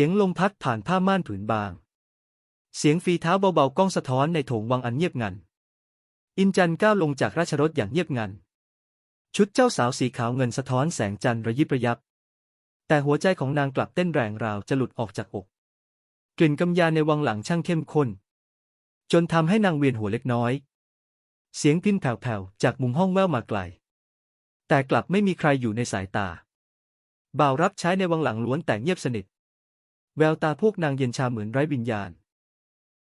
สียงลมพัดผ่านผ้าม่านผืนบาง เสียงฝีเท้าเบาๆก้องสะท้อนในโถงวังอันเงียบงัน อินจันก้าวลงจากราชรถอย่างเงียบงัน ชุดเจ้าสาวสีขาวเงินสะท้อนแสงจันทร์ระยิบระยับ แต่หัวใจของนางกลับเต้นแรงราวจะหลุดออกจากอก กลิ่นกำยาในวังหลังช่างเข้มข้น จนทำให้นางเวียนหัวเล็กน้อย เสียงพินแผ่วๆจากมุมห้องแววมาไกล แต่กลับไม่มีใครอยู่ในสายตาบ่าวรับใช้ในวังหลังล้วนแต่เงียบสนิท แววตาพวกนางเย็นชาเหมือนไร้วิญญาณ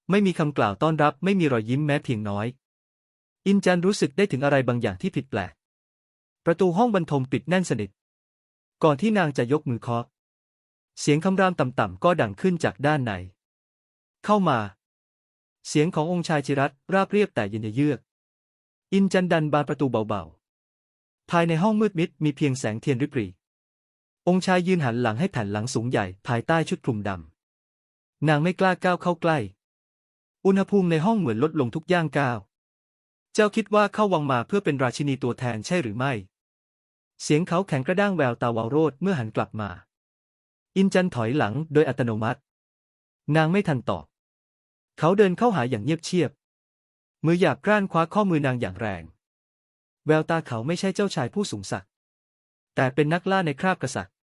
ไม่มีคำกล่าวต้อนรับไม่มีรอยยิ้มแม้เพียงน้อย อินจันรู้สึกได้ถึงอะไรบางอย่างที่ผิดแปลก ประตูห้องบรรทมปิดแน่นสนิท ก่อนที่นางจะยกมือเคาะ เสียงคำรามต่ำๆก็ดังขึ้นจากด้านใน เข้ามา เสียงขององค์ชายจิรัตราบเรียบแต่เย็นเยือก อินจันดันบานประตูเบาๆ ภายในห้องมืดมิดมีเพียงแสงเทียนริบหรี่ องค์ชายยืนหันหลังให้แผ่นหลังสูงใหญ่ภายใต้ชุดคลุมดำ นางไม่กล้าก้าวเข้าใกล้ อุณหภูมิในห้องเหมือนลดลงทุกย่างก้าว เจ้าคิดว่าเข้าวังมาเพื่อเป็นราชินีตัวแทนใช่หรือไม่ เสียงเขาแข็งกระด้างแววตาวาวโรดเมื่อหันกลับมา อินจันถอยหลังโดยอัตโนมัติ นางไม่ทันตอบ เขาเดินเข้าหาอย่างเงียบเชียบ มือหยาบกร้านคว้าข้อมือนางอย่างแรง แววตาเขาไม่ใช่เจ้าชายผู้สูงศักดิ์แต่เป็นนักล่าในคราบกษัตริย์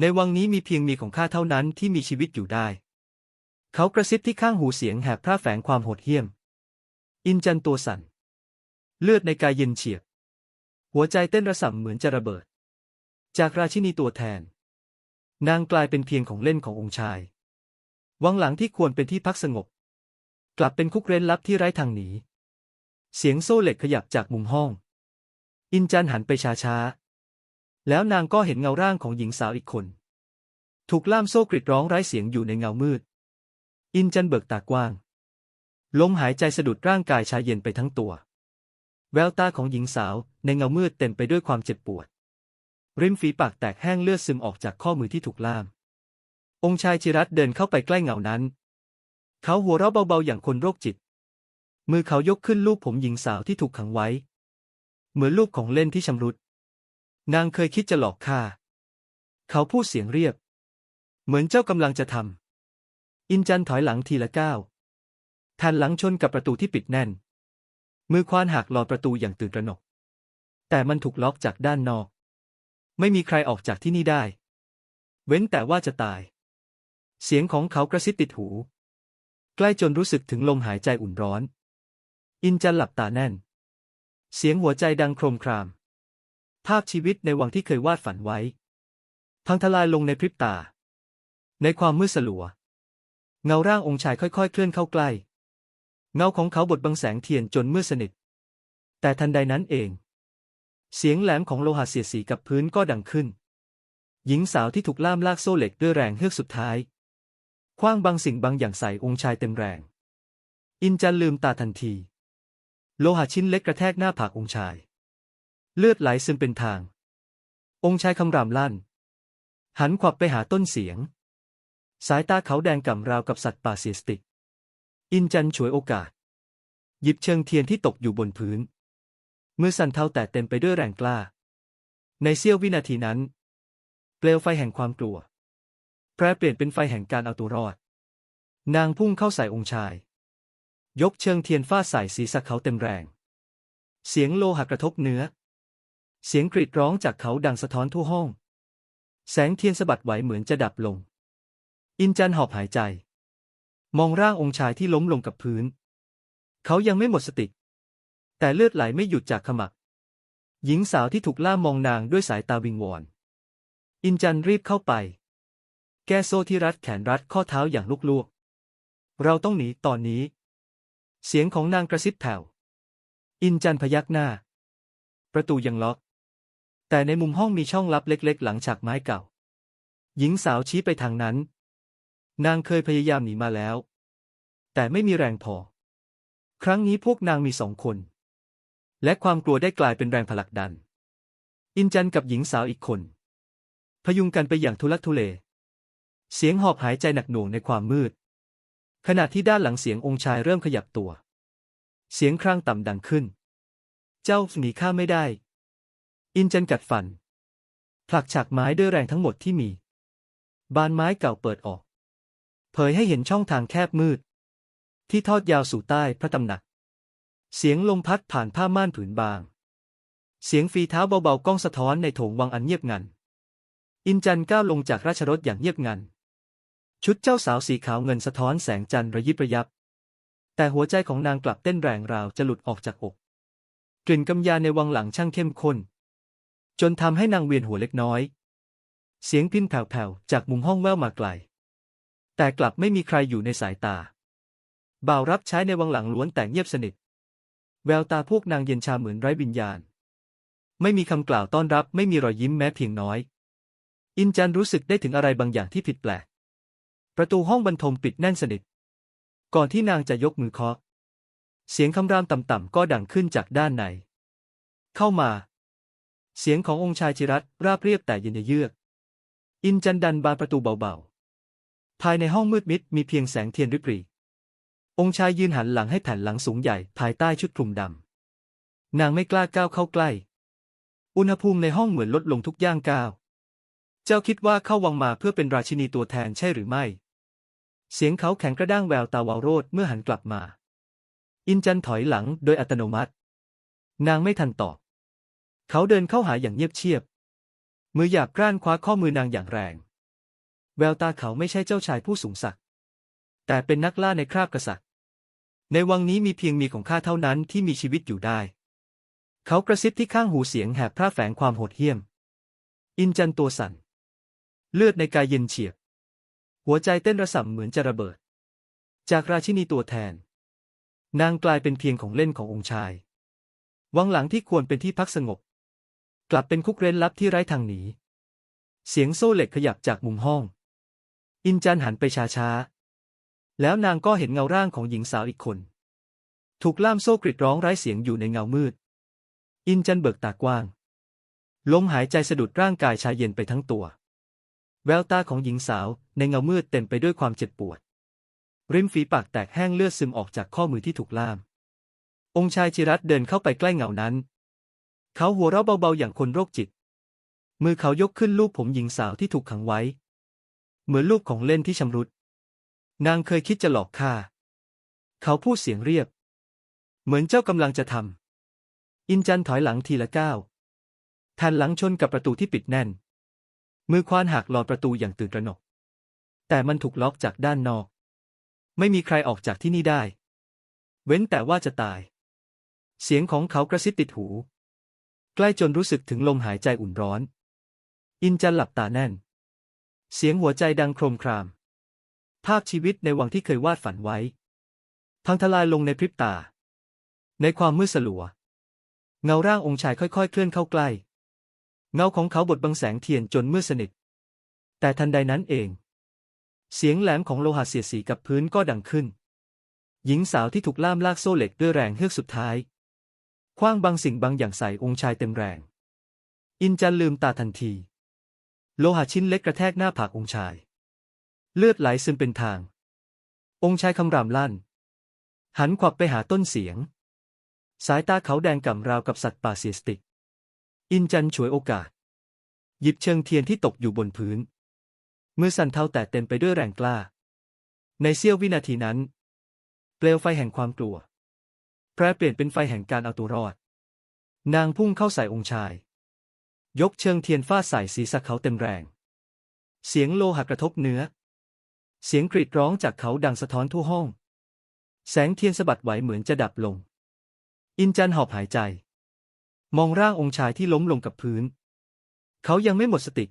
ในวังนี้มีเพียงมีของข้าเท่านั้นที่มีชีวิตอยู่ได้ เขากระซิบที่ข้างหูเสียงแหบพร่าแฝงความโหดเหี้ยม อินจันตัวสั่น เลือดในกายเย็นเฉียบ หัวใจเต้นระส่ำเหมือนจะระเบิด จากราชินีตัวแทน นางกลายเป็นเพียงของเล่นขององค์ชาย วังหลังที่ควรเป็นที่พักสงบ กลับเป็นคุกเร้นลับที่ไร้ทางหนี เสียงโซ่เหล็กขยับจากมุมห้อง อินจันหันไปช้าๆ แล้วนางก็เห็นเงาร่างของหญิงสาวอีกคน ถูกล่ามโซ่กริดร้องไร้เสียงอยู่ในเงามืด อินจันเบิกตากว้าง ลมหายใจสะดุดร่างกายชายเย็นไปทั้งตัว แววตาของหญิงสาวในเงามืดเต็มไปด้วยความเจ็บปวด ริมฝีปากแตกแห้งเลือดซึมออกจากข้อมือที่ถูกล่าม องค์ชายจิรัตเดินเข้าไปใกล้เงานั้น เขาหัวเราะเบาๆอย่างคนโรคจิต มือเขายกขึ้นลูบผมหญิงสาวที่ถูกขังไว้ เหมือนลูกของเล่นที่ชำรุด นางเคยคิดจะหลอกข้า เขาพูดเสียงเรียบ เหมือนเจ้ากำลังจะทำ อินจันถอยหลังทีละก้าวแผ่นหลังชนกับประตูที่ปิดแน่น มือควานหักหลอดประตูอย่างตื่นตระหนก แต่มันถูกล็อกจากด้านนอก ไม่มีใครออกจากที่นี่ได้ เว้นแต่ว่าจะตาย เสียงของเขากระซิบติดหู ใกล้จนรู้สึกถึงลมหายใจอุ่นร้อน อินจันหลับตาแน่น เสียงหัวใจดังโครมคราม ภาพชีวิตในวังที่เคยวาดฝันไว้ พังทลายลงในพริบตา ในความมืดสลัว เงาร่างองค์ชายค่อยๆ เคลื่อนเข้าใกล้ เงาของเขาบดบังแสงเทียนจนมืดสนิท แต่ทันใดนั้นเอง เสียงแหลมของโลหะเสียดสีกับพื้นก็ดังขึ้น หญิงสาวที่ถูกล่ามลากโซ่เหล็กด้วยแรงเฮือกสุดท้ายคว้างบางสิ่งบางอย่างใส่องค์ชายเต็มแรง อินจันลืมตาทันที โลหะชิ้นเล็กกระแทกหน้าผากองค์ชาย เลือดไหลซึมเป็นทาง องค์ชายคำรามลั่น หันขวับไปหาต้นเสียง สายตาเขาแดงก่ำราวกับสัตว์ป่าเสียสติกอินจันฉวยโอกาส หยิบเชิงเทียนที่ตกอยู่บนพื้น มือสั่นเทาแต่เต็มไปด้วยแรงกล้า ในเสี้ยววินาทีนั้น เปลวไฟแห่งความกลัวแปรเปลี่ยนเป็นไฟแห่งการเอาตัวรอด นางพุ่งเข้าใส่องค์ชาย ยกเชิงเทียนฟาดใส่ศีรษะเขาเต็มแรง เสียงโลหะกระทบเนื้อ เสียงกรีดร้องจากเขาดังสะท้อนทั่วห้อง แสงเทียนสะบัดไหวเหมือนจะดับลง อินจันหอบหายใจ มองร่างองค์ชายที่ล้มลงกับพื้น เขายังไม่หมดสติ แต่เลือดไหลไม่หยุดจากขมัก หญิงสาวที่ถูกล่ามองนางด้วยสายตาวิงวอน อินจันรีบเข้าไป แก้โซ่ที่รัดแขนรัดข้อเท้าอย่างลุกลวก เราต้องหนีตอนนี้ เสียงของนางกระซิบแผ่ว อินจันพยักหน้า ประตูยังล็อก แต่ในมุมห้องมีช่องลับเล็ก ๆ หลังฉากไม้เก่า หญิงสาวชี้ไปทางนั้น นางเคยพยายามหนีมาแล้ว แต่ไม่มีแรงพอ ครั้งนี้พวกนางมีสองคน และความกลัวได้กลายเป็นแรงผลักดัน อินจันกับหญิงสาวอีกคน พยุงกันไปอย่างทุลักทุเล เสียงหอบหายใจหนักหน่วงในความมืด ขณะที่ด้านหลังเสียงองค์ชายเริ่มขยับตัว เสียงครางต่ำดังขึ้น เจ้าหนีข้าไม่ได้ อินเจนกัดฟัน ผลักฉากไม้ด้วยแรงทั้งหมดที่มี บานไม้เก่าเปิดออก เผยให้เห็นช่องทางแคบมืด ที่ทอดยาวสู่ใต้พระตำหนัก เสียงลมพัดผ่านผ้าม่านผืนบาง เสียงฝีเท้าเบาๆก้องสะท้อนในโถงวังอันเงียบงัน อินจันก้าวลงจากราชรถอย่างเงียบงัน ชุดเจ้าสาวสีขาวเงินสะท้อนแสงจันทร์ระยิบระยับ แต่หัวใจของนางกลับเต้นแรงราวจะหลุดออกจากอก กลิ่นกำยาในวังหลังช่างเข้มข้น จนทำให้นางเวียนหัวเล็กน้อย เสียงพินแผ่วๆจากมุมห้องแว่วมาไกล แต่กลับไม่มีใครอยู่ในสายตา บ่าวรับใช้ในวังหลังล้วนแต่เงียบสนิท แววตาพวกนางเย็นชาเหมือนไร้วิญญาณ ไม่มีคำกล่าวต้อนรับไม่มีรอยยิ้มแม้เพียงน้อย อินจันรู้สึกได้ถึงอะไรบางอย่างที่ผิดแปลก ประตูห้องบรรทมปิดแน่นสนิท ก่อนที่นางจะยกมือเคาะ เสียงคำรามต่ำๆก็ดังขึ้นจากด้านใน เข้ามา เสียงขององค์ชายจิรัตราบเรียบแต่เย็นเยือก อินจันดันบานประตูเบาๆ ภายในห้องมืดมิดมีเพียงแสงเทียนริบหรี องค์ชายยืนหันหลังให้แผ่นหลังสูงใหญ่ภายใต้ชุดคลุมดำ นางไม่กล้าก้าวเข้าใกล้ อุณหภูมิในห้องเหมือนลดลงทุกย่างก้าว เจ้าคิดว่าเข้าวังมาเพื่อเป็นราชินีตัวแทนใช่หรือไม่ เสียงเขาแข็งกระด้างแววตาวาวโรดเมื่อหันกลับมา อินจันถอยหลังโดยอัตโนมัติ นางไม่ทันตอบ เขาเดินเข้าหาอย่างเงียบเชียบ มือหยาบกร้านคว้าข้อมือนางอย่างแรง แววตาเขาไม่ใช่เจ้าชายผู้สูงศักดิ์แต่เป็นนักล่าในคราบกษัตริย์ในวังนี้มีเพียงมีของข้าเท่านั้นที่มีชีวิตอยู่ได้ เขากระซิบที่ข้างหูเสียงแหบพร่าแฝงความโหดเหี้ยม อินจันตัวสั่น เลือดในกายเย็นเฉียบ หัวใจเต้นระส่ำเหมือนจะระเบิด จากราชินีตัวแทน นางกลายเป็นเพียงของเล่นขององค์ชาย วังหลังที่ควรเป็นที่พักสงบ กลับเป็นคุกเร้นลับที่ไร้ทางหนี เสียงโซ่เหล็กขยับจากมุมห้อง อินจันหันไปช้าๆ แล้วนางก็เห็นเงาร่างของหญิงสาวอีกคน ถูกล่ามโซ่กริดร้องไร้เสียงอยู่ในเงามืด อินจันเบิกตากว้าง ลมหายใจสะดุดร่างกายชายเย็นไปทั้งตัว แววตาของหญิงสาวในเงามืดเต็มไปด้วยความเจ็บปวด ริมฝีปากแตกแห้งเลือดซึมออกจากข้อมือที่ถูกล่าม องค์ชายจิรัตเดินเข้าไปใกล้เงานั้น เขาหัวเราะเบาๆอย่างคนโรคจิต มือเขายกขึ้นลูบผมหญิงสาวที่ถูกขังไว้ เหมือนลูกของเล่นที่ชำรุด นางเคยคิดจะหลอกข้า เขาพูดเสียงเรียบ เหมือนเจ้ากำลังจะทำ อินจันถอยหลังทีละก้าวแผ่นหลังชนกับประตูที่ปิดแน่น มือควานหักหลอดประตูอย่างตื่นตระหนก แต่มันถูกล็อกจากด้านนอก ไม่มีใครออกจากที่นี่ได้ เว้นแต่ว่าจะตาย เสียงของเขากระซิบติดหู ใกล้จนรู้สึกถึงลมหายใจอุ่นร้อน อินจันหลับตาแน่น เสียงหัวใจดังโครมคราม ภาพชีวิตในวังที่เคยวาดฝันไว้ พังทลายลงในพริบตา ในความมืดสลัว เงาร่างองค์ชายค่อยๆ เคลื่อนเข้าใกล้ เงาของเขาบดบังแสงเทียนจนมืดสนิท แต่ทันใดนั้นเอง เสียงแหลมของโลหะเสียดสีกับพื้นก็ดังขึ้น หญิงสาวที่ถูกล่ามลากโซ่เหล็กด้วยแรงเฮือกสุดท้าย คว้างบางสิ่งบางอย่างใส่องค์ชายเต็มแรง อินจันลืมตาทันที โลหะชิ้นเล็กกระแทกหน้าผากองค์ชาย เลือดไหลซึมเป็นทาง องค์ชายคำรามลั่น หันขวับไปหาต้นเสียง สายตาเขาแดงก่ำราวกับสัตว์ป่าเสียสติก อินจันฉวยโอกาส หยิบเชิงเทียนที่ตกอยู่บนพื้น มือสั่นเทาแต่เต็มไปด้วยแรงกล้า ในเสี้ยววินาทีนั้น เปลวไฟแห่งความกลัว แปรเปลี่ยนเป็นไฟแห่งการเอาตัวรอด นางพุ่งเข้าใส่องค์ชาย ยกเชิงเทียนฟาดใส่ศีรษะเขาเต็มแรง เสียงโลหะกระทบเนื้อ เสียงกรีดร้องจากเขาดังสะท้อนทั่วห้อง แสงเทียนสะบัดไหวเหมือนจะดับลง อินจันหอบหายใจ มองร่างองค์ชายที่ล้มลงกับพื้น เขายังไม่หมดสติ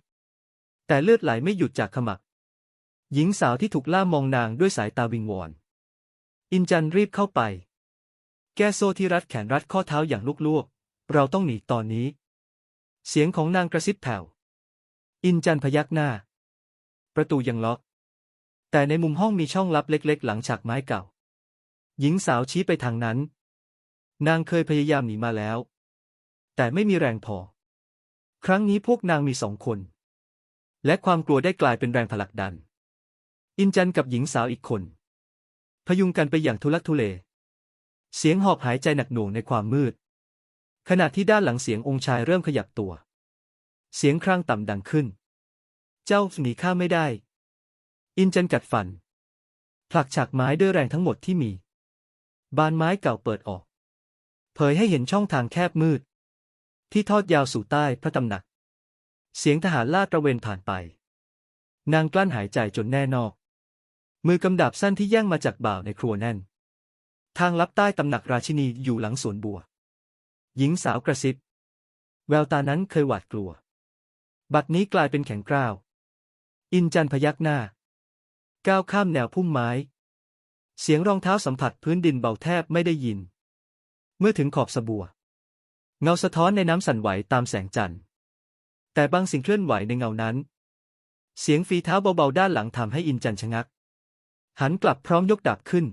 แต่เลือดไหลไม่หยุดจากขมัก หญิงสาวที่ถูกล่ามมองนางด้วยสายตาวิงวอน อินจันรีบเข้าไป แก้โซ่ที่รัดแขนรัดข้อเท้าอย่างลุกลวก เราต้องหนีตอนนี้ เสียงของนางกระซิบแผ่ว อินจันพยักหน้า ประตูยังล็อก แต่ในมุมห้องมีช่องลับเล็กๆ หลังฉากไม้เก่า หญิงสาวชี้ไปทางนั้น นางเคยพยายามหนีมาแล้ว แต่ไม่มีแรงพอ ครั้งนี้พวกนางมีสองคน และความกลัวได้กลายเป็นแรงผลักดัน อินจันกับหญิงสาวอีกคน พยุงกันไปอย่างทุลักทุเล เสียงหอบหายใจหนักหน่วงในความมืด ขณะที่ด้านหลังเสียงองค์ชายเริ่มขยับตัว เสียงครางต่ำดังขึ้น เจ้าหนีข้าไม่ได้ อินจันกัดฟัน ผลักฉากไม้ด้วยแรงทั้งหมดที่มี บานไม้เก่าเปิดออก เผยให้เห็นช่องทางแคบมืด ที่ทอดยาวสู่ใต้พระตำหนัก เสียงทหารลาดตระเวนผ่านไป นางกลั้นหายใจจนแน่นอก มือกำดับสั้นที่แย่งมาจากบ่าวในครัวแน่น ทางลับใต้ตำหนักราชินีอยู่หลังสวนบัว หญิงสาวกระซิบ แววตานั้นเคยหวาดกลัว บัดนี้กลายเป็นแข็งกร้าว อินจันพยักหน้า ก้าวข้ามแนวพุ่มไม้ เสียงรองเท้าสัมผัสพื้นดินเบาแทบไม่ได้ยิน เมื่อถึงขอบสะบัว เงาสะท้อนในน้ำสั่นไหวตามแสงจันทร์ แต่บางสิ่งเคลื่อนไหวในเงานั้น เสียงฝีเท้าเบาๆด้านหลังทำให้อินจันชะงัก หันกลับพร้อมยกดาบขึ้น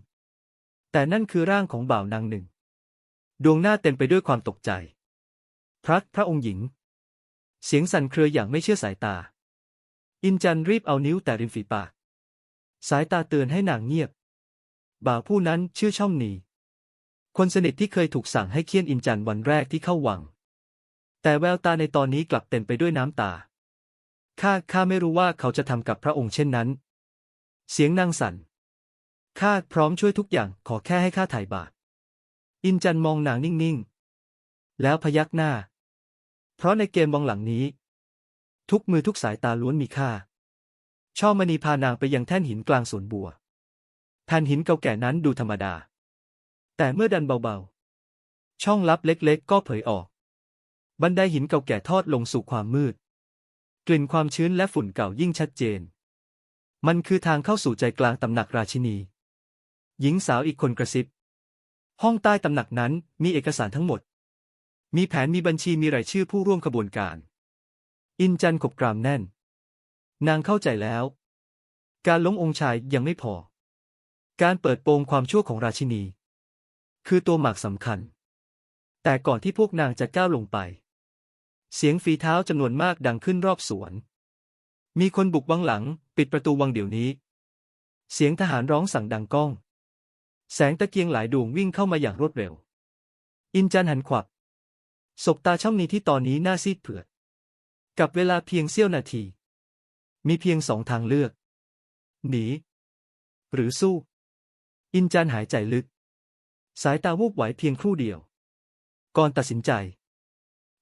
แต่นั่นคือร่างของบ่าวนางหนึ่ง ดวงหน้าเต็มไปด้วยความตกใจพระพระองค์หญิง เสียงสั่นเครืออย่างไม่เชื่อสายตา อินจันรีบเอานิ้วแต่ริมฝีปาก สายตาเตือนให้นางเงียบ บ่าวผู้นั้นชื่อช่องหนี คนสนิทที่เคยถูกสั่งให้เคี่ยนอินจันวันแรกที่เข้าวัง แต่แววตาในตอนนี้กลับเต็มไปด้วยน้ำตา ข้าข้าไม่รู้ว่าเขาจะทำกับพระองค์เช่นนั้น เสียงนางสั่น ข้าพร้อมช่วยทุกอย่าง ขอแค่ให้ข้าถ่ายบาปอินจันมองนางนิ่งๆ แล้วพยักหน้า เพราะในเกมวังหลังนี้ ทุกมือทุกสายตาล้วนมีค่า ช่อมณีพานางไปยังแท่นหินกลางสวนบัวแผ่นหินเก่าแก่นั้นดูธรรมดา แต่เมื่อดันเบาๆ ช่องลับเล็กๆ ก็เผยออก บันไดหินเก่าแก่ทอดลงสู่ความมืด กลิ่นความชื้นและฝุ่นเก่ายิ่งชัดเจน มันคือทางเข้าสู่ใจกลางตำหนักราชินี หญิงสาวอีกคนกระซิบ ห้องใต้ตำหนักนั้นมีเอกสารทั้งหมด มีแผนมีบัญชีมีรายชื่อผู้ร่วมขบวนการ อินจันขบกรามแน่น นางเข้าใจแล้ว การล้มองค์ชายยังไม่พอ การเปิดโปงความชั่วของราชินี คือตัวหมากสำคัญ แต่ก่อนที่พวกนางจะก้าวลงไป เสียงฝีเท้าจำนวนมากดังขึ้นรอบสวน มีคนบุกวังหลัง ปิดประตูวังเดี๋ยวนี้ เสียงทหารร้องสั่งดังก้อง แสงตะเกียงหลายดวงวิ่งเข้ามาอย่างรวดเร็ว อินจันหันขวับศบตาช่องนี้ที่ตอนนี้หน้าซีดเผือด กับเวลาเพียงเสี้ยวนาที มีเพียงสองทางเลือก หนี หรือสู้ อินจันหายใจลึก สายตาวูบไหวเพียงครู่เดียว ก่อนตัดสินใจ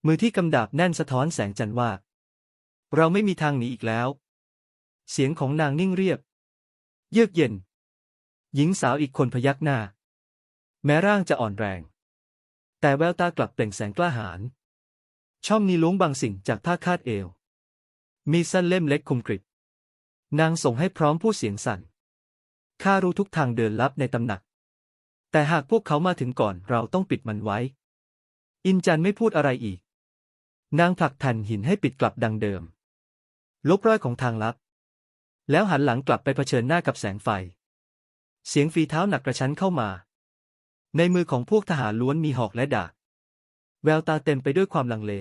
มือที่กำดาบแน่นสะท้อนแสงจันว่า เราไม่มีทางหนีอีกแล้ว เสียงของนางนิ่งเรียบ เยือกเย็น หญิงสาวอีกคนพยักหน้า แม้ร่างจะอ่อนแรง แต่แววตากลับเปล่งแสงกล้าหาญช่อมนี้ล้วงบางสิ่งจากผ้าคาดเอว มีสั้นเล่มเล็กคมกริบนางส่งให้พร้อมผู้เสียงสั่นข้ารู้ทุกทางเดินลับในตำหนัก แต่หากพวกเขามาถึงก่อนเราต้องปิดมันไว้ อินจันไม่พูดอะไรอีก นางผลักแผ่นหินให้ปิดกลับดังเดิม ลบรอยของทางลับ แล้วหันหลังกลับไปเผชิญหน้ากับแสงไฟ เสียงฝีเท้าหนักกระชั้นเข้ามา ในมือของพวกทหารล้วนมีหอกและดาบแววตาเต็มไปด้วยความลังเล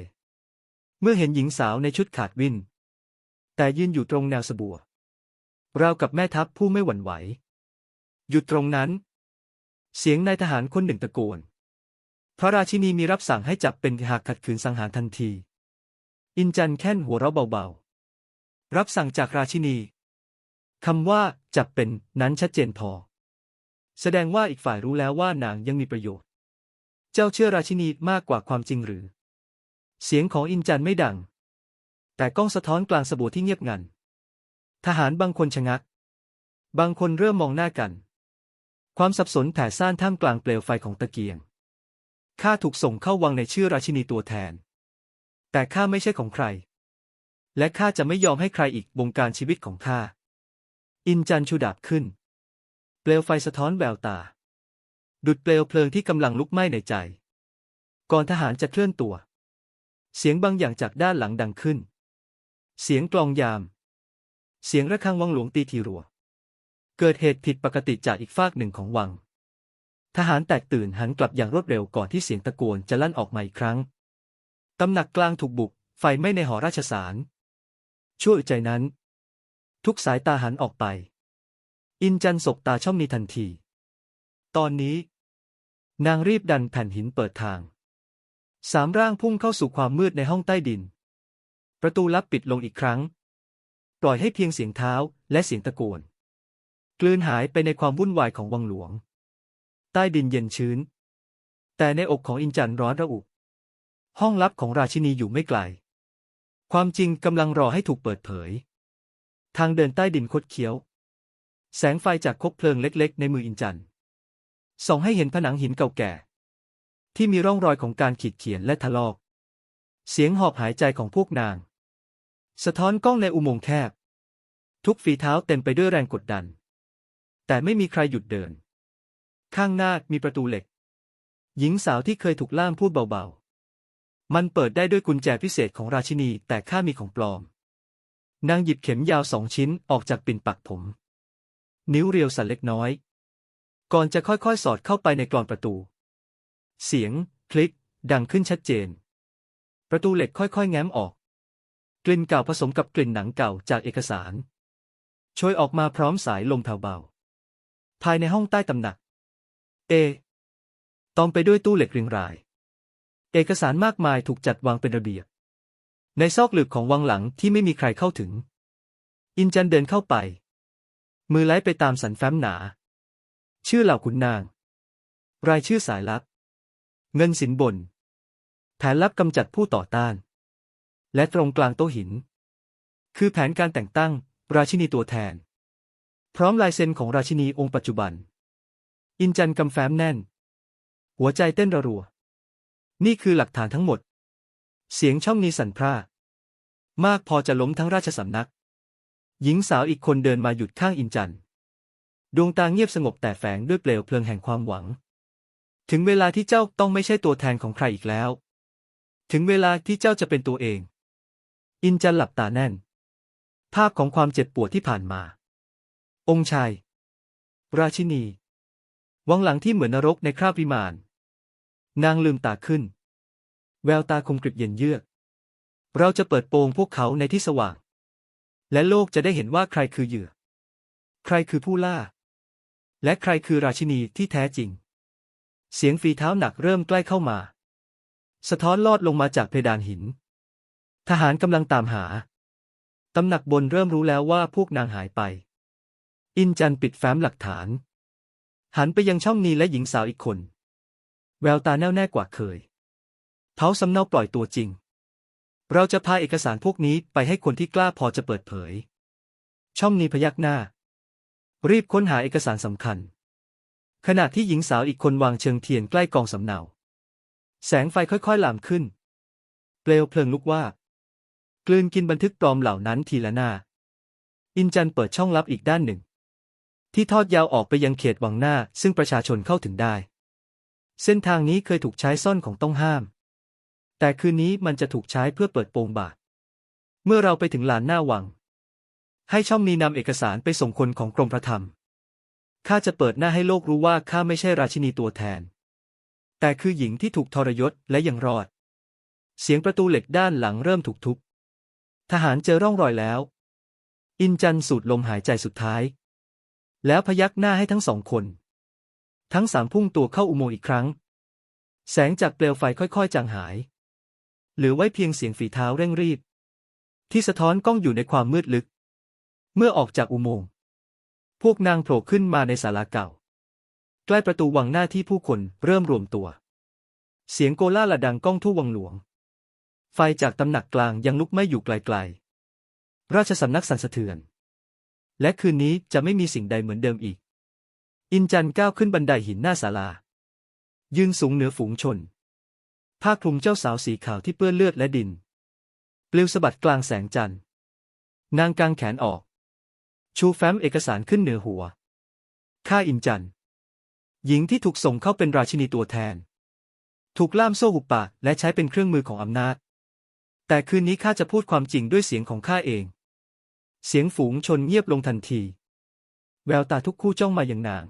เมื่อเห็นหญิงสาวในชุดขาดวิน แต่ยืนอยู่ตรงแนวสบัวราวกับแม่ทัพผู้ไม่หวั่นไหว หยุดตรงนั้น เสียงนายทหารคนหนึ่งตะโกน พระราชินีมีรับสั่งให้จับเป็นหากขัดขืนสังหารทันที อินจันแค่นหัวเราะเบาๆ รับสั่งจากราชินี คำว่าจับเป็นนั้นชัดเจนพอ แสดงว่าอีกฝ่ายรู้แล้วว่านางยังมีประโยชน์ เจ้าเชื่อราชินีมากกว่าความจริงหรือ เสียงของอินจันไม่ดัง แต่กล้องสะท้อนกลางสบัวที่เงียบงัน ทหารบางคนชะงัก บางคนเริ่มมองหน้ากัน ความสับสนแผ่ซ่านท่ามกลางเปลวไฟของตะเกียง ข้าถูกส่งเข้าวังในชื่อราชินีตัวแทน แต่ข้าไม่ใช่ของใคร และข้าจะไม่ยอมให้ใครอีกบงการชีวิตของข้า อินจันชูดาบขึ้น เปลวไฟสะท้อนแววตา ดุดเปลวเพลิงที่กำลังลุกไหม้ในใจ ก่อนทหารจะเคลื่อนตัว เสียงบางอย่างจากด้านหลังดังขึ้น เสียงกลองยาม เสียงระฆังวังหลวงตีทีรัว เกิดเหตุผิดปกติจากอีกฟากหนึ่งของวัง ทหารแตกตื่นหันกลับอย่างรวดเร็วก่อนที่เสียงตะโกนจะลั่นออกมาอีกครั้ง ตำหนักกลางถูกบุก ไฟไหม้ในหอราชสาร ชั่วอึดใจนั้น ทุกสายตาหันออกไป อินจันสบตาช่อมนี้ทันที ตอนนี้ นางรีบดันแผ่นหินเปิดทาง สามร่างพุ่งเข้าสู่ความมืดในห้องใต้ดิน ประตูลับปิดลงอีกครั้ง ปล่อยให้เพียงเสียงเท้าและเสียงตะโกน กลืนหายไปในความวุ่นวายของวังหลวง ใต้ดินเย็นชื้น แต่ในอกของอินจันร้อนระอุ ห้องลับของราชินีอยู่ไม่ไกล ความจริงกำลังรอให้ถูกเปิดเผย ทางเดินใต้ดินคดเคี้ยว แสงไฟจากคบเพลิงเล็กๆ ในมืออินจันส่องให้เห็นผนังหินเก่าแก่ ที่มีร่องรอยของการขีดเขียนและทะลอก เสียงหอบหายใจของพวกนาง สะท้อนกล้องในอุโมงค์แคบ ทุกฝีเท้าเต็มไปด้วยแรงกดดัน แต่ไม่มีใครหยุดเดิน ข้างหน้ามีประตูเหล็ก หญิงสาวที่เคยถูกล่ามพูดเบาๆ มันเปิดได้ด้วยกุญแจพิเศษของราชินีแต่ข้ามีของปลอม นางหยิบเข็มยาวสองชิ้นออกจากปิ่นปักผม นิ้วเรียวสั่นเล็กน้อย ก่อนจะค่อยๆ สอดเข้าไปในกรอนประตู เสียง คลิก ดังขึ้นชัดเจน ประตูเหล็กค่อยๆ แง้มออก กลิ่นเก่าผสมกับกลิ่นหนังเก่าจากเอกสารช่วยออกมาพร้อมสายลมแผ่วเบา ภายในห้องใต้ตำหนัก เอ ตอมไปด้วยตู้เหล็กเรียงราย เอกสารมากมายถูกจัดวางเป็นระเบียบ ในซอกหลืบของวังหลังที่ไม่มีใครเข้าถึง อินจันเดินเข้าไป มือไล้ไปตามสันแฟ้มหนา ชื่อเหล่าขุนนาง รายชื่อสายลับ เงินสินบน แผนลับกำจัดผู้ต่อต้าน และตรงกลางโต๊ะหิน คือแผนการแต่งตั้ง ราชินีตัวแทน พร้อมลายเซ็นของราชินีองค์ปัจจุบัน อินจันกำแฟ้มแน่น หัวใจเต้นระรัว นี่คือหลักฐานทั้งหมด เสียงช่องนี้สั่นพร่ามากพอจะล้มทั้งราชสำนัก หญิงสาวอีกคนเดินมาหยุดข้างอินจันดวงตาเงียบสงบแต่แฝงด้วยเปลวเพลิงแห่งความหวัง ถึงเวลาที่เจ้าต้องไม่ใช่ตัวแทนของใครอีกแล้ว ถึงเวลาที่เจ้าจะเป็นตัวเอง อินจันหลับตาแน่น ภาพของความเจ็บปวดที่ผ่านมา องค์ชาย ราชินี วังหลังที่เหมือนนรกในคราบวิมาน นางลืมตาขึ้น แววตาคมกริบเย็นเยือก เราจะเปิดโปงพวกเขาในที่สว่าง และโลกจะได้เห็นว่าใครคือเหยื่อ ใครคือผู้ล่า และใครคือราชินีที่แท้จริง เสียงฝีเท้าหนักเริ่มใกล้เข้ามา สะท้อนลอดลงมาจากเพดานหิน ทหารกำลังตามหา ตำหนักบนเริ่มรู้แล้วว่าพวกนางหายไป อินจันปิดแฟ้มหลักฐาน หันไปยังช่องนีและหญิงสาวอีกคน แววตาแน่วแน่กว่าเคยเผาสำเนาปล่อยตัวจริง เราจะพาเอกสารพวกนี้ไปให้คนที่กล้าพอจะเปิดเผย ช่องนี้พยักหน้า รีบค้นหาเอกสารสำคัญ ขณะที่หญิงสาวอีกคนวางเชิงเทียนใกล้กองสำเนา แสงไฟค่อยๆลามขึ้น เปลวเพลิงลุกว่า กลืนกินบันทึกปลอมเหล่านั้นทีละหน้า อินจันเปิดช่องลับอีกด้านหนึ่ง ที่ทอดยาวออกไปยังเขตวังหน้าซึ่งประชาชนเข้าถึงได้ เส้นทางนี้เคยถูกใช้ซ่อนของต้องห้าม แต่คืนนี้มันจะถูกใช้เพื่อเปิดโปงบาท เมื่อเราไปถึงลานหน้าวัง ให้ช่องนี้นำเอกสารไปส่งคนของกรมพระธรรม ข้าจะเปิดหน้าให้โลกรู้ว่าข้าไม่ใช่ราชินีตัวแทน แต่คือหญิงที่ถูกทรยศและยังรอด เสียงประตูเหล็กด้านหลังเริ่มถูกทุบ ทหารเจอร่องรอยแล้ว อินจันสูดลมหายใจสุดท้าย แล้วพยักหน้าให้ทั้งสองคน ทั้งสามพุ่งตัวเข้าอุโมงค์อีกครั้ง แสงจากเปลวไฟค่อยๆ จางหาย หลือไว้เพียงเสียงฝีเท้าเร่งรีบ ที่สะท้อนกล้องอยู่ในความมืดลึก เมื่อออกจากอุโมงค์พวกนางโผล่ขึ้นมาในศาลาเก่า ใกล้ประตูวังหน้าที่ผู้คนเริ่มรวมตัว เสียงโกล่าละดังก้องทั่ววังหลวง ไฟจากตำหนักกลางยังลุกไม้อยู่ไกลๆ ราชสำนักสั่นสะเทือน และคืนนี้จะไม่มีสิ่งใดเหมือนเดิมอีก อินจันก้าวขึ้นบันไดหินหน้าศาลา ยืนสูงเหนือฝูงชน ผ้าคลุมเจ้าสาวสีขาวที่เปื้อนเลือดและดิน ปลิวสะบัดกลางแสงจันทร์ นางกางแขนออก ชูแฟ้มเอกสารขึ้นเหนือหัว ข้าอินจัน หญิงที่ถูกส่งเข้าเป็นราชินีตัวแทน ถูกล่ามโซ่หุบปากและใช้เป็นเครื่องมือของอำนาจ แต่คืนนี้ข้าจะพูดความจริงด้วยเสียงของข้าเอง เสียงฝูงชนเงียบลงทันที แววตาทุกคู่จ้องมาอย่างนาง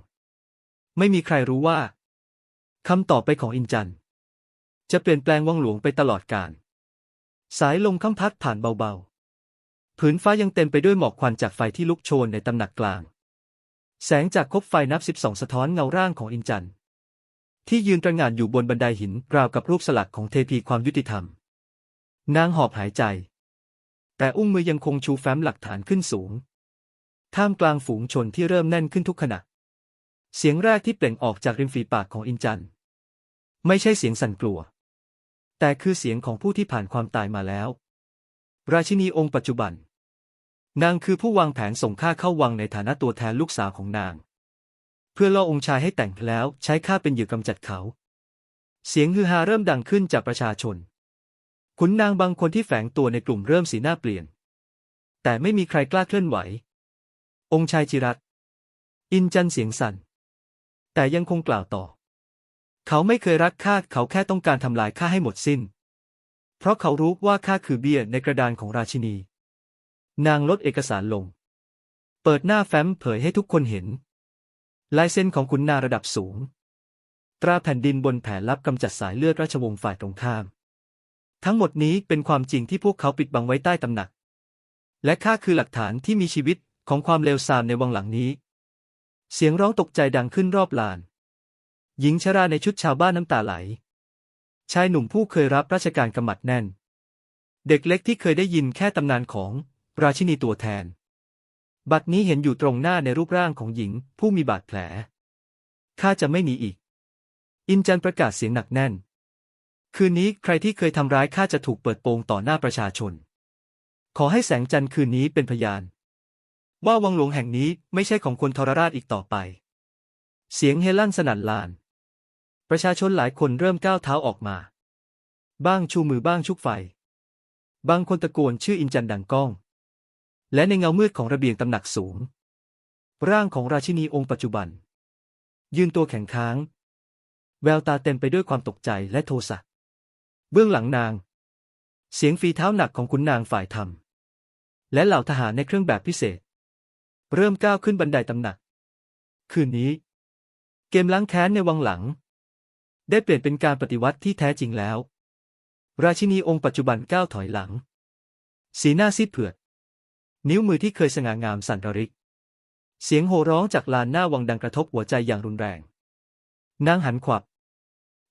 ไม่มีใครรู้ว่าคำตอบไปของอินจัน จะเปลี่ยนแปลงวังหลวงไปตลอดกาลสายลมค่ำพัดผ่านเบาๆ ผืนฟ้ายังเต็มไปด้วยหมอกควันจากไฟที่ลุกโชนในตำหนักกลาง แสงจากคบไฟนับสิบสองสะท้อนเงาร่างของอินจันที่ยืนตระหง่านอยู่บนบันไดหินราวกับรูปสลักของเทพีความยุติธรรม นางหอบหายใจ แต่อุ้งมือยังคงชูแฟ้มหลักฐานขึ้นสูง ท่ามกลางฝูงชนที่เริ่มแน่นขึ้นทุกขณะ เสียงแรกที่เปล่งออกจากริมฝีปากของอินจัน ไม่ใช่เสียงสั่นกลัว แต่คือเสียงของผู้ที่ผ่านความตายมาแล้ว ราชินีองค์ปัจจุบัน นางคือผู้วางแผนส่งข้าเข้าวังในฐานะตัวแทนลูกสาวของนาง เพื่อล่อองค์ชายให้แต่งแล้วใช้ข้าเป็นเหยื่อกำจัดเขา เสียงฮือฮาเริ่มดังขึ้นจากประชาชน ขุนนางบางคนที่แฝงตัวในกลุ่มเริ่มสีหน้าเปลี่ยน แต่ไม่มีใครกล้าเคลื่อนไหว องค์ชายจิรัตอินจันเสียงสั่นแต่ยังคงกล่าวต่อ เขาไม่เคยรักข้าเขาแค่ต้องการทำลายข้าให้หมดสิ้น เพราะเขารู้ว่าข้าคือเบี้ยในกระดานของราชินี นางลดเอกสารลง เปิดหน้าแฟ้มเผยให้ทุกคนเห็น ลายเซ็นของขุนนางระดับสูง ตราแผ่นดินบนแผนลับกำจัดสายเลือดราชวงศ์ฝ่ายตรงข้าม ทั้งหมดนี้เป็นความจริงที่พวกเขาปิดบังไว้ใต้ตำหนัก และข้าคือหลักฐานที่มีชีวิตของความเลวทรามในวังหลังนี้ เสียงร้องตกใจดังขึ้นรอบลาน หญิงชราในชุดชาวบ้านน้ำตาไหล ชายหนุ่มผู้เคยรับราชการกำมัดแน่น เด็กเล็กที่เคยได้ยินแค่ตำนานของราชินีตัวแทน บัดนี้เห็นอยู่ตรงหน้าในรูปร่างของหญิงผู้มีบาดแผล ข้าจะไม่หนีอีก อินจันประกาศเสียงหนักแน่น คืนนี้ใครที่เคยทำร้ายข้าจะถูกเปิดโปงต่อหน้าประชาชน ขอให้แสงจันทร์คืนนี้เป็นพยาน ว่าวังหลวงแห่งนี้ไม่ใช่ของคนทรราชอีกต่อไป เสียงเฮลั่นสนั่นลาน ประชาชนหลายคนเริ่มก้าวเท้าออกมา บ้างชูมือบ้างชุกไฟ บางคนตะโกนชื่ออินจันดังก้อง และในเงามืดของระเบียงตำหนักสูง ร่างของราชินีองค์ปัจจุบัน ยืนตัวแข็งค้าง แววตาเต็มไปด้วยความตกใจและโทสะ เบื้องหลังนาง เสียงฝีเท้าหนักของขุนนางฝ่ายธรรม และเหล่าทหารในเครื่องแบบพิเศษ เริ่มก้าวขึ้นบันไดตำหนัก คืนนี้ เกมล้างแค้นในวังหลัง ได้เปลี่ยนเป็นการปฏิวัติที่แท้จริงแล้ว ราชินีองค์ปัจจุบันก้าวถอยหลัง สีหน้าซีดเผือด นิ้วมือที่เคยสง่างามสั่นระริก เสียงโห่ร้องจากลานหน้าวังดังกระทบหัวใจอย่างรุนแรง นางหันขวับ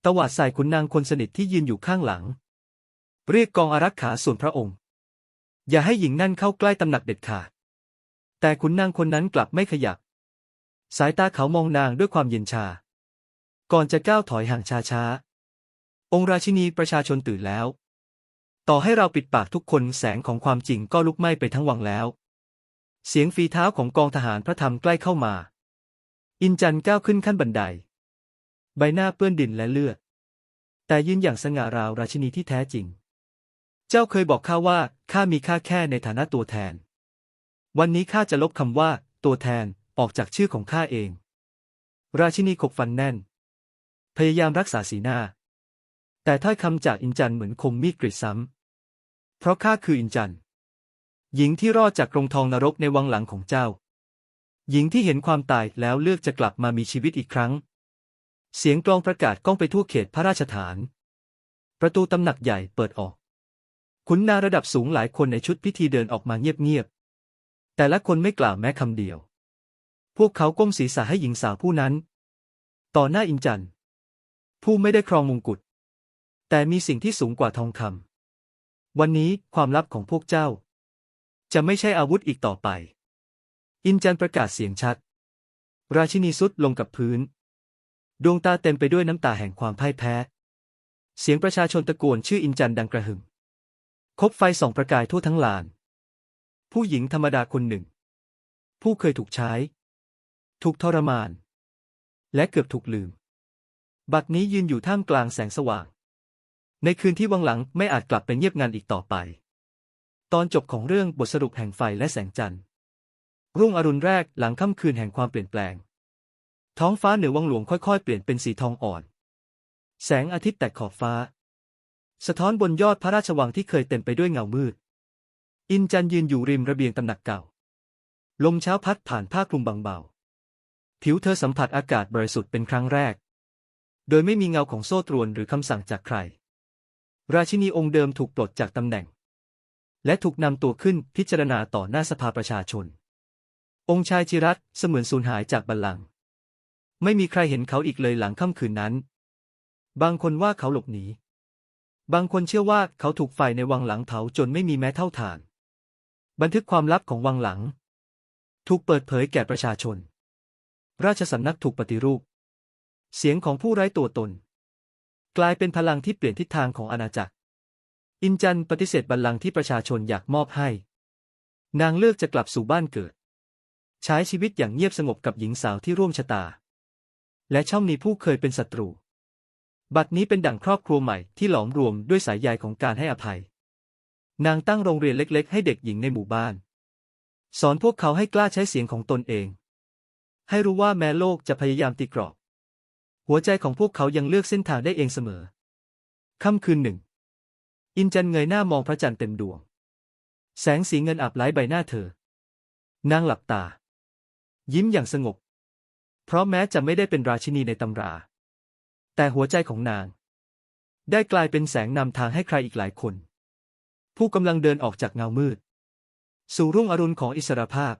ตวาดใส่ขุนนางคนสนิทที่ยืนอยู่ข้างหลัง เรียกกองอารักขาส่วนพระองค์ อย่าให้หญิงนั่นเข้าใกล้ตำหนักเด็ดขาด แต่ขุนนางคนนั้นกลับไม่ขยับ สายตาเขามองนางด้วยความเย็นชา ก่อนจะก้าวถอยห่างช้าช้าๆ องค์ราชินีประชาชนตื่นแล้ว ต่อให้เราปิดปากทุกคนแสงของความจริงก็ลุกไหม้ไปทั้งวังแล้ว เสียงฝีเท้าของกองทหารพระธรรมใกล้เข้ามา อินจันก้าวขึ้นขั้นบันได ใบหน้าเปื้อนดินและเลือด แต่ยืนอย่างสง่าราวราชินีที่แท้จริง เจ้าเคยบอกข้าว่าข้ามีค่าแค่ในฐานะตัวแทน วันนี้ข้าจะลบคำว่า ตัวแทนออกจากชื่อของข้าเอง ราชินีขบฟันแน่น พยายามรักษาสีหน้า แต่ถ้อยคำจากอินจันเหมือนคมมีดกรีดซ้ำ เพราะข้าคืออินจัน หญิงที่รอดจากกรงทองนรกในวังหลังของเจ้า หญิงที่เห็นความตายแล้วเลือกจะกลับมามีชีวิตอีกครั้ง เสียงกลองประกาศก้องไปทั่วเขตพระราชฐาน ประตูตำหนักใหญ่เปิดออก ขุนนางระดับสูงหลายคนในชุดพิธีเดินออกมาเงียบๆ แต่ละคนไม่กล่าวแม้คำเดียว พวกเขาก้มศีรษะให้หญิงสาวผู้นั้น ต่อหน้าอินจัน ผู้ไม่ได้ครองมงกุฎ แต่มีสิ่งที่สูงกว่าทองคำ วันนี้ความลับของพวกเจ้า จะไม่ใช่อาวุธอีกต่อไป อินจันประกาศเสียงชัด ราชินีสุดลงกับพื้น ดวงตาเต็มไปด้วยน้ำตาแห่งความพ่ายแพ้ เสียงประชาชนตะโกนชื่ออินจันดังกระหึ่มคบไฟส่องประกายทั่วทั้งลาน ผู้หญิงธรรมดาคนหนึ่ง ผู้เคยถูกใช้ ถูกทรมาน และเกือบถูกลืม บัดนี้ยืนอยู่ท่ามกลางแสงสว่าง ในคืนที่วังหลังไม่อาจกลับเป็นเงียบงันอีกต่อไป ตอนจบของเรื่องบทสรุปแห่งไฟและแสงจันทร์ รุ่งอรุณแรกหลังค่ำคืนแห่งความเปลี่ยนแปลง ท้องฟ้าเหนือวังหลวงค่อยๆ เปลี่ยนเป็นสีทองอ่อน แสงอาทิตย์แตกขอบฟ้า สะท้อนบนยอดพระราชวังที่เคยเต็มไปด้วยเงามืด อินจันยืนอยู่ริมระเบียงตำหนักเก่า ลมเช้าพัดผ่านผ้าคลุมบางเบาผิวเธอสัมผัสอากาศบริสุทธิ์เป็นครั้งแรก โดยไม่มีเงาของโซ่ตรวนหรือคำสั่งจากใคร ราชินีองค์เดิมถูกปลดจากตำแหน่ง และถูกนำตัวขึ้นพิจารณาต่อหน้าสภาประชาชน องค์ชายจิรัตเสมือนสูญหายจากบัลลังก์ไม่มีใครเห็นเขาอีกเลยหลังค่ำคืนนั้น บางคนว่าเขาหลบหนี บางคนเชื่อว่าเขาถูกไฟในวังหลังเผาจนไม่มีแม้เท่าฐาน บันทึกความลับของวังหลัง ถูกเปิดเผยแก่ประชาชน ราชสำนักถูกปฏิรูป เสียงของผู้ไร้ตัวตน กลายเป็นพลังที่เปลี่ยนทิศทางของอาณาจักร อินจันปฏิเสธบัลลังก์ที่ประชาชนอยากมอบให้ นางเลือกจะกลับสู่บ้านเกิด ใช้ชีวิตอย่างเงียบสงบกับหญิงสาวที่ร่วมชะตา และช่องนี้ผู้เคยเป็นศัตรู บัดนี้เป็นดั่งครอบครัวใหม่ที่หลอมรวมด้วยสายใยของการให้อภัย นางตั้งโรงเรียนเล็ก ๆ ให้เด็กหญิงในหมู่บ้าน สอนพวกเขาให้กล้าใช้เสียงของตนเอง ให้รู้ว่าแม้โลกจะพยายามตีกรอบ หัวใจของพวกเขายังเลือกเส้นทางได้เองเสมอ ค่ำคืนหนึ่ง อินจันเงยหน้ามองพระจันทร์เต็มดวง แสงสีเงินอับไล้ใบหน้าเธอ นางหลับตา ยิ้มอย่างสงบ เพราะแม้จะไม่ได้เป็นราชินีในตำรา แต่หัวใจของนาง ได้กลายเป็นแสงนำทางให้ใครอีกหลายคน ผู้กำลังเดินออกจากเงามืด สู่รุ่งอรุณของอิสรภาพ